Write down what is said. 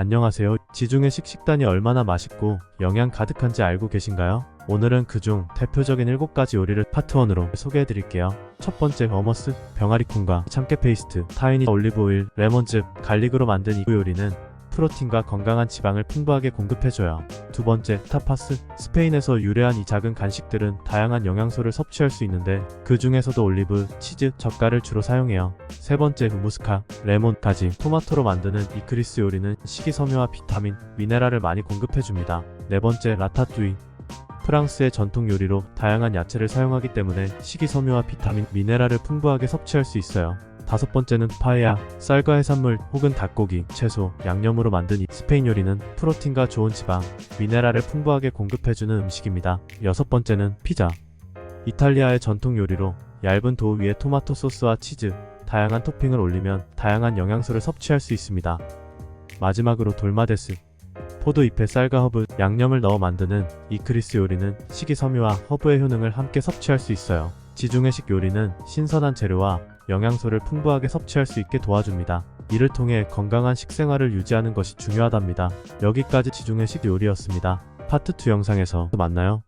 안녕하세요. 지중해 식 식단이 얼마나 맛있고 영양 가득한지 알고 계신가요? 오늘은 그중 대표적인 7가지 요리를 파트 1으로 소개해 드릴게요. 첫 번째 어머스, 병아리콩과 참깨 페이스트, 타이니 올리브 오일, 레몬즙, 갈릭으로 만든 이 요리는 프로틴과 건강한 지방을 풍부하게 공급해줘요. 두 번째, 타파스. 스페인에서 유래한 이 작은 간식들은 다양한 영양소를 섭취할 수 있는데 그 중에서도 올리브, 치즈, 젓갈을 주로 사용해요. 세 번째, 후무스카. 레몬, 가지, 토마토로 만드는 이 그리스 요리는 식이섬유와 비타민, 미네랄을 많이 공급해줍니다. 네 번째, 라타뚜이. 프랑스의 전통 요리로 다양한 야채를 사용하기 때문에 식이섬유와 비타민, 미네랄을 풍부하게 섭취할 수 있어요. 다섯 번째는 파에야, 쌀과 해산물 혹은 닭고기, 채소, 양념으로 만든 이 스페인 요리는 프로틴과 좋은 지방, 미네랄을 풍부하게 공급해주는 음식입니다. 여섯 번째는 피자. 이탈리아의 전통 요리로 얇은 도우 위에 토마토 소스와 치즈, 다양한 토핑을 올리면 다양한 영양소를 섭취할 수 있습니다. 마지막으로 돌마데스. 포도 잎에 쌀과 허브, 양념을 넣어 만드는 이 그리스 요리는 식이섬유와 허브의 효능을 함께 섭취할 수 있어요. 지중해식 요리는 신선한 재료와 영양소를 풍부하게 섭취할 수 있게 도와줍니다. 이를 통해 건강한 식생활을 유지하는 것이 중요하답니다. 여기까지 지중해식 요리였습니다. 파트 2 영상에서 만나요.